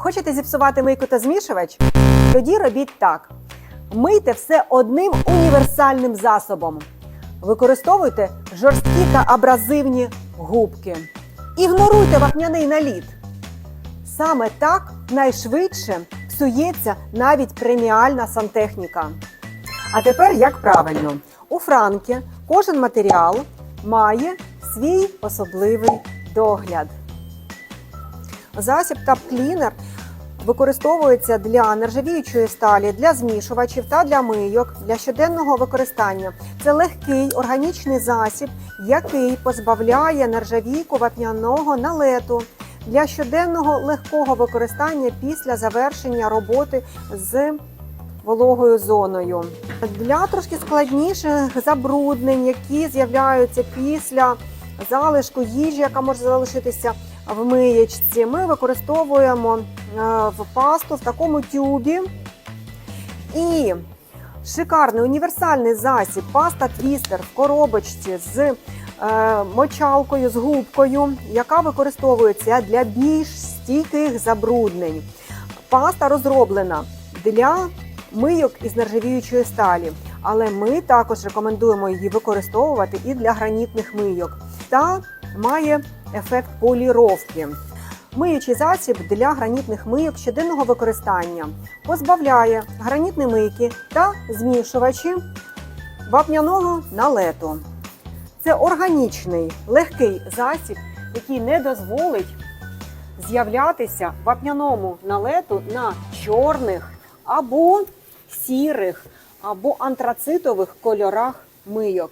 Хочете зіпсувати мийку та змішувач? Тоді робіть так: мийте все одним універсальним засобом. Використовуйте жорсткі та абразивні губки. Ігноруйте вапняний наліт. Саме так найшвидше псується навіть преміальна сантехніка. А тепер як правильно? У Франкі кожен матеріал має свій особливий догляд. Засіб Tap Cleaner використовується для нержавіючої сталі, для змішувачів та для мийок для щоденного використання. Це легкий органічний засіб, який позбавляє нержавійку вапняного налету для щоденного легкого використання після завершення роботи з вологою зоною. Для трошки складніших забруднень, які з'являються після залишку їжі, яка може залишитися в миєчці, ми використовуємо е, в пасту в такому тюбі. І шикарний універсальний засіб паста твістер в коробочці з е, мочалкою, з губкою, яка використовується для більш стійких забруднень. Паста розроблена для мийок із нержавіючої сталі, але ми також рекомендуємо її використовувати і для гранітних мийок та має ефект поліровки. Миючий засіб для гранітних мийок щоденного використання позбавляє гранітні мийки та змішувачі вапняного налету. Це органічний легкий засіб, який не дозволить з'являтися вапняному налету на чорних або сірих або антрацитових кольорах мийок.